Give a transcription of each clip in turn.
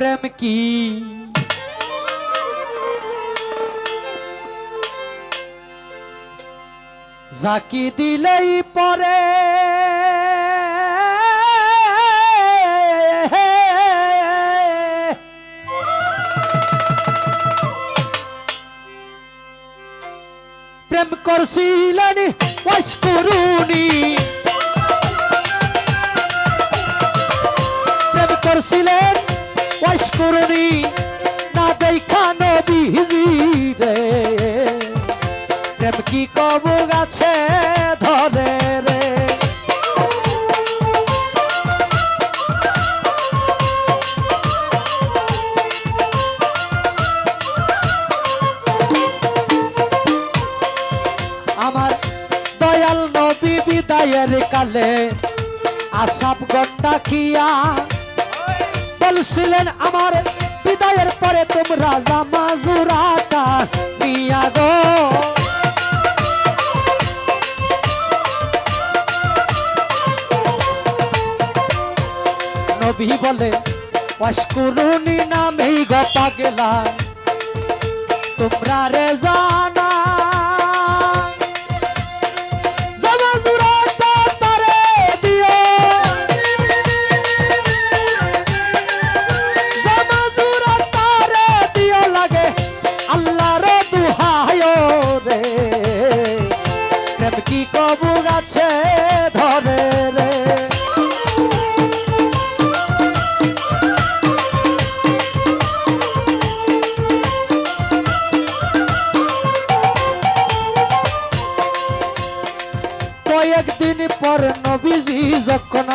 প্রেম কি? জাকি দিলেই পরে। প্রেম করছিলেন ওয়াস করুনি ওয়াস করুনি, না দেখা নবীজি রে। কি কব গাছে ধরে রে? আমার দয়াল নবী বিদায়ের কালে আসাপ গন্ডা খিয়া বলছিলেন আমার। বিদায়ের পরে তোমরা জামা জুরাটা নিয়া গো। নবী বলে অস্কুরুনি নামেই গপা গেলা তোমরা রে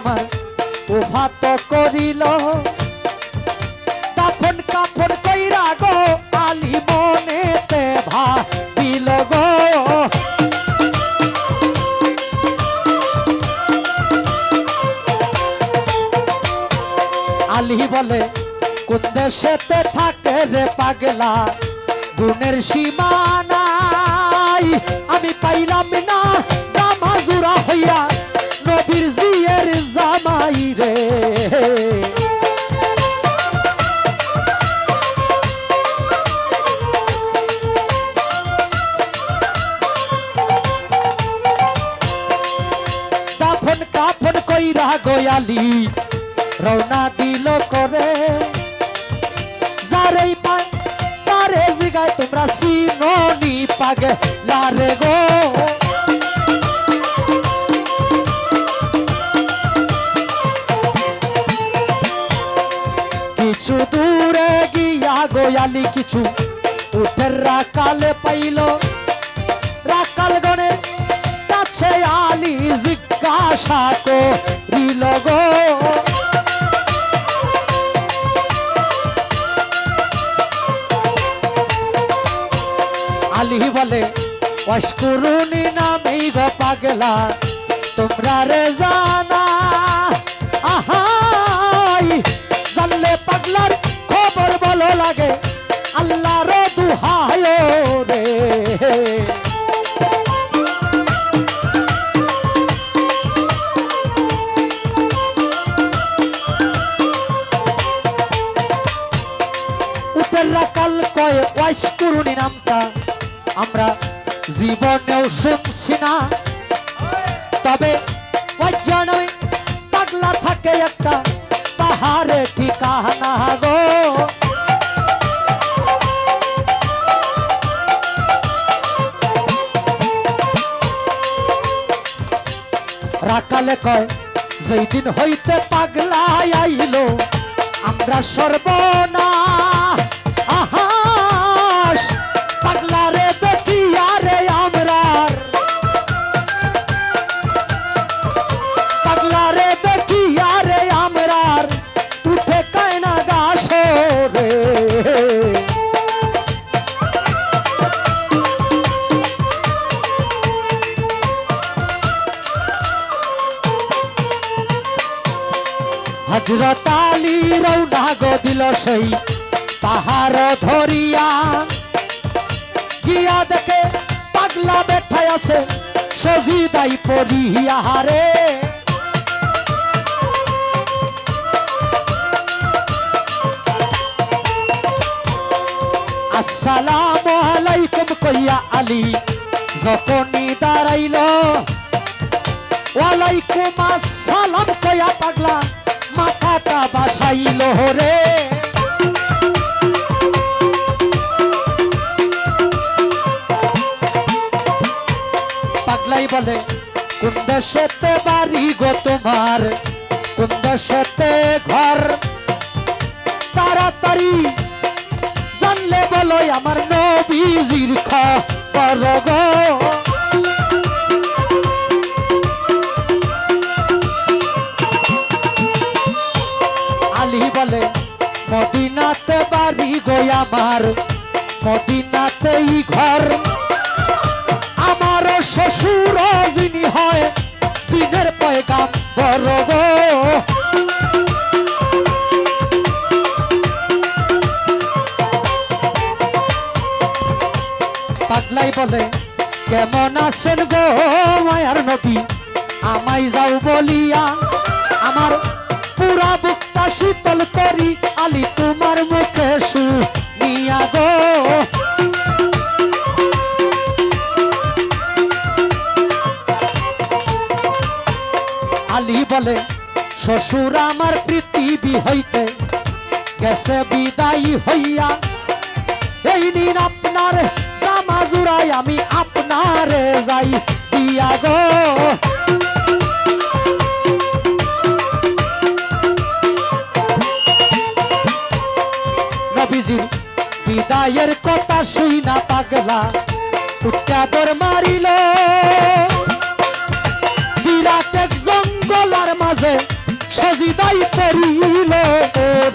আমার উভাত করিল। দাফন কাফন কইরা গো, আলি মনেতে ভাবিল গো। আলী বলে, কোন দেশেতে থাকে রে পাগলা? গুণের সীমানাই আমি পাইলাম না, জামা জুরা হইয়া নবীর জিয়ের জামাই রে দাফন কাফন কইরা গয়ালি, রওনা দিল করে। যারেই পায়, তারে জিগায় তোমরা সিনোনি পাগে, লারে গো। গিয়া কিছু। উঠের রাকালে পাইল। রাকাল গণে কাছে আলি জিজ্ঞাসা করিল গো। আলী বলে অস্কুরুনি নামেই গো পাগলা, তোমরা রে গো রাকালে কয় যেই হইতে পাগলা আইলো আমরা সর্বনা সজিদাই পড়িয়া হারে। আসসালাম আলাইকুম কইয়া আলী, যতনি দাঁড়াইল। ওয়ালাইকুম আসসালাম কইয়া পাগলা, মাথাটা বাসাইল রে বলে, কোন দেশেতে বাড়ি গো তোমার? কোন দেশেতে ঘর? তাড়াতাড়ি জানলে বলো আমার নবীজির খবর গো। আলী বলে, মদিনাতে বাড়ি গো আমার, মদিনাতেই ঘর। আমার শ্বশুর যিনি হয়, দিনের পয়গাম বড় পাগলাই বলে, কেমন আছেন গো মায়ার নবী? আমায় যাও বলিয়া আমার পুরা বুকটা শীতল শ্বশুর আমার পৃথিবী হইতে গেছে বিদায়ী হইয়া। এই দিন আপনার জামা জুড়াই আমি আপনারে যাই, দিয়া গো। নবীজির বিদায়ের কথা শুই না পাগলা উত্যাদর মারিল।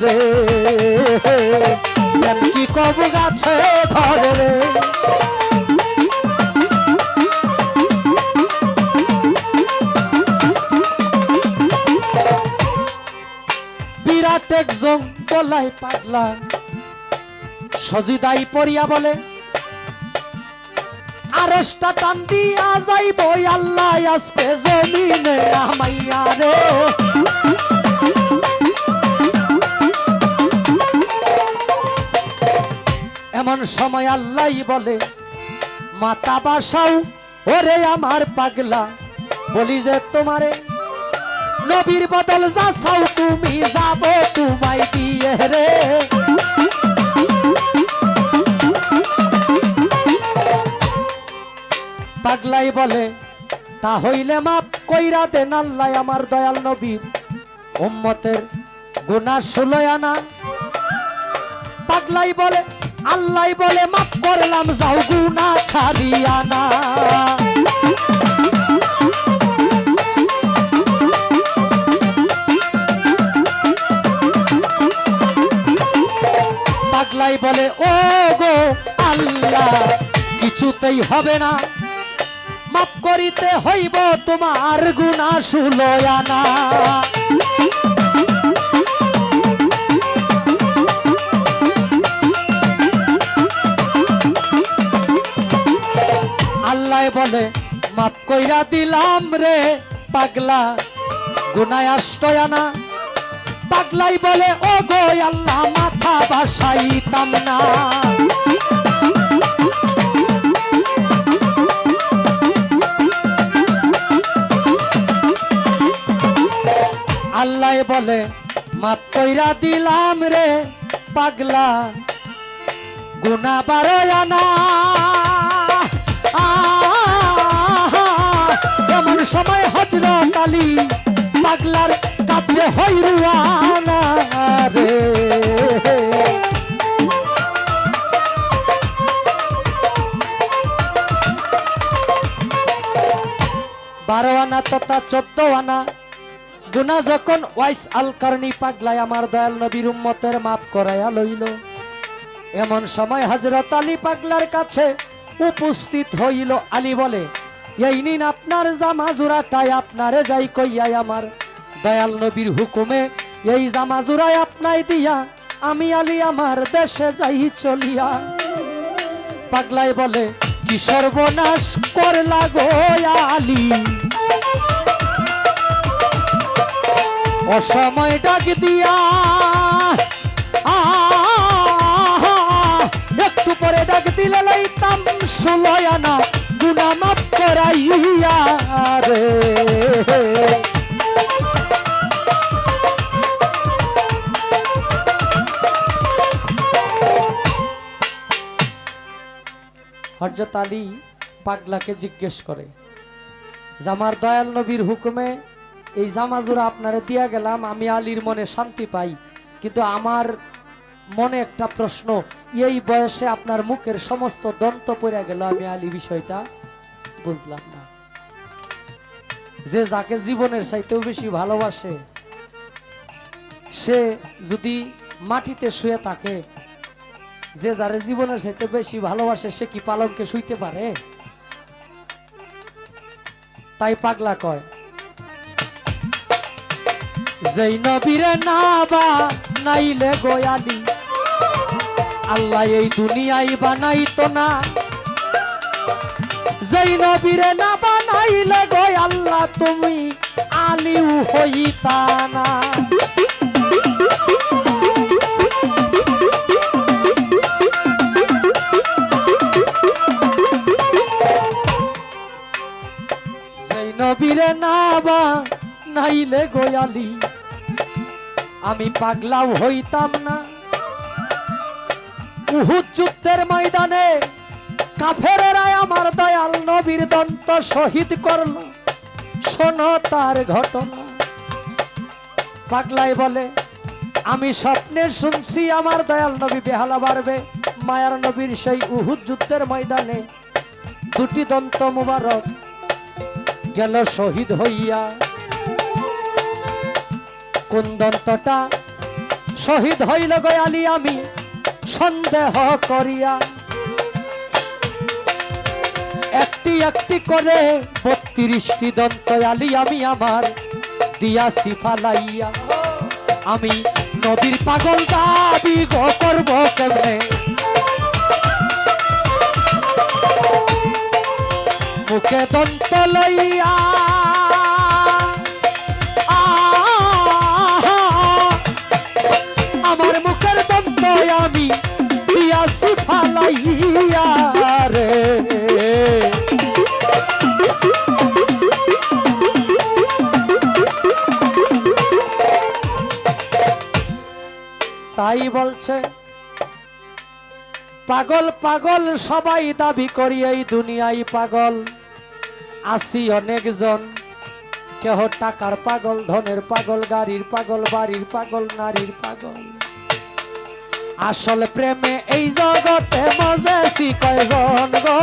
রে। কেন কি কব গাছে ধরে রে? বিরাট এক জঙ্গলাই পাগলা। সজিদাই পড়িয়া বলে আরেসটা টান দিয়া যাইব, আল্লাহ আজকে জমিনে আমাইয়া রে এমন সময় আল্লাহ বলে, মাতা বাসাও, ওরে আমার পাগলা। বলি যে তোমারে, নবীর বদল যা চাও তুমি যাব তোমায় দিয়ে রে। পাগলাই বলে, তা হইলে মাপ কইরা দেন আল্লাহ আমার দয়াল নবীর। উম্মতের গুনাহ ষোলয় আনা। পাগলাই বলে আল্লাহ বলে, মাফ করলাম, যাও গুনা ছাড়িয়া না। পাগলাই বলে, ও গো, আল্লাহ, কিছুতেই হবে না। মাফ করিতে হইব তোমার গুণা সুলয়ানা আল্লাহ বলে মাপ কইরা দিলাম রে পাগলা, গুনায় আষ্টয়ানা পাগলাই বলে ও গো আল্লাহ মাথা বাসাইতাম না। আল্লাহ বলে মাপ কইরা দিলাম রে পাগলা গুনা বারয়ানা সময় হজরত আলী পাগলার কাছে হইরুয়ানা রে। বারো আনা তথা চোদ্দ আনা। গুনা যখন ওয়াইস আল কারণী পাগলায় আমার দয়াল নবীর উম্মতের মাফ করাইয়া লইল। এমন সময় হজরত আলী পাগলার কাছে উপস্থিত হইল আলী বলে এই নিন আপনার জামা জোড়াটাই আপনারে যাই কইয়াই আমার। দয়াল নবীর হুকুমে এই জামা জোড়াই আপনাই দিয়া আমি আলী আমার দেশে যাই চলিয়া। পাগলাই বলে, কি সর্বনাশ করলা গো আলী? অসময় ডাক দিয়া একটু পরে ডাক ষোলোয় আনা গুনা মাপ করাইয়া রে হরজত আলী পাগলাকে জিজ্ঞেস করে, জামার দয়াল নবীর হুকুমে এই জামাজুরা আপনারে দিয়া গেলাম, আমি আলীর মনে শান্তি পাই। কিন্তু আমার মনে একটা প্রশ্ন, এই বয়সে আপনার মুখের সমস্ত দন্ত পড়ে গেল, আমি আলী বিষয়টা বুঝলাম না। যে যাকে জীবনের চাইতেও বেশি ভালোবাসে, সে যদি মাটিতে শুয়ে থাকে, যে যারে জীবনের চাইতে বেশি ভালোবাসে, সে কি পালনকে শুইতে পারে? তাই পাগলা কয়, যেই নবীরে না বা নাইলে গোয়ালি আল্লাহ এই দুনিয়াই বানাইতো না। যেই নবীরে না বানাইলে গো আল্লাহ তুমি আলিউ হইতা না। নবীরে না নাইলে গোয়ালি আমি পাগলাও হইতাম না। উহুদ যুদ্ধের ময়দানে কাফেরেরা আমার দয়াল নবীর দন্ত শহীদ করল। শোনো তার ঘটনা। পাগলাই বলে, আমি স্বপ্নে শুনছি আমার দয়াল নবী বেহালা বাড়বে। মায়ার নবীর সেই উহুদ যুদ্ধের ময়দানে দুটি দন্ত মুবারক গেল শহীদ হইয়া। কোন দন্তটা শহীদ হইল গয়ালি আমি সন্দেহ করিয়া। একটি একটি করে বত্রিশটি দন্ত আলি আমি আমার দিয়া সিফা লাইয়া আমি নদীর পাগল দাবি করব কেমনে? মুখে দন্ত লইয়া বলছে পাগল পাগল, সবাই দাবি করি এই দুনিয়ায় পাগল। আসি অনেকজন, কেহ টাকার পাগল, ধনের পাগল, গাড়ির পাগল, বাড়ির পাগল, নারীর পাগল। আসল প্রেমে এই জগতে মজেছি কয়জন গো।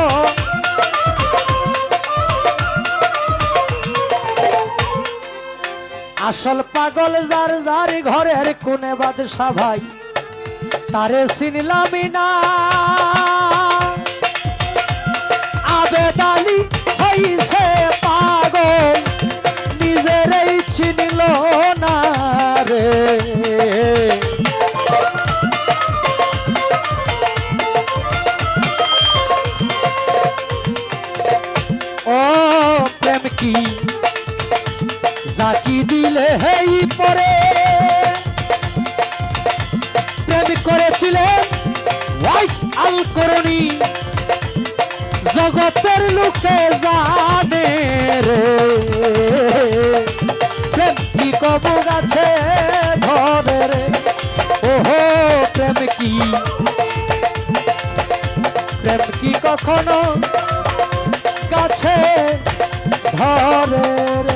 আসল পাগল যার যার ঘরের কোনে বাদশা ভাই। তারে চিনলামই না। আল করণী জগতের লোকে গাছে ধরে ওহো প্রেম কি? প্রেম কি কখনো গাছে ধরে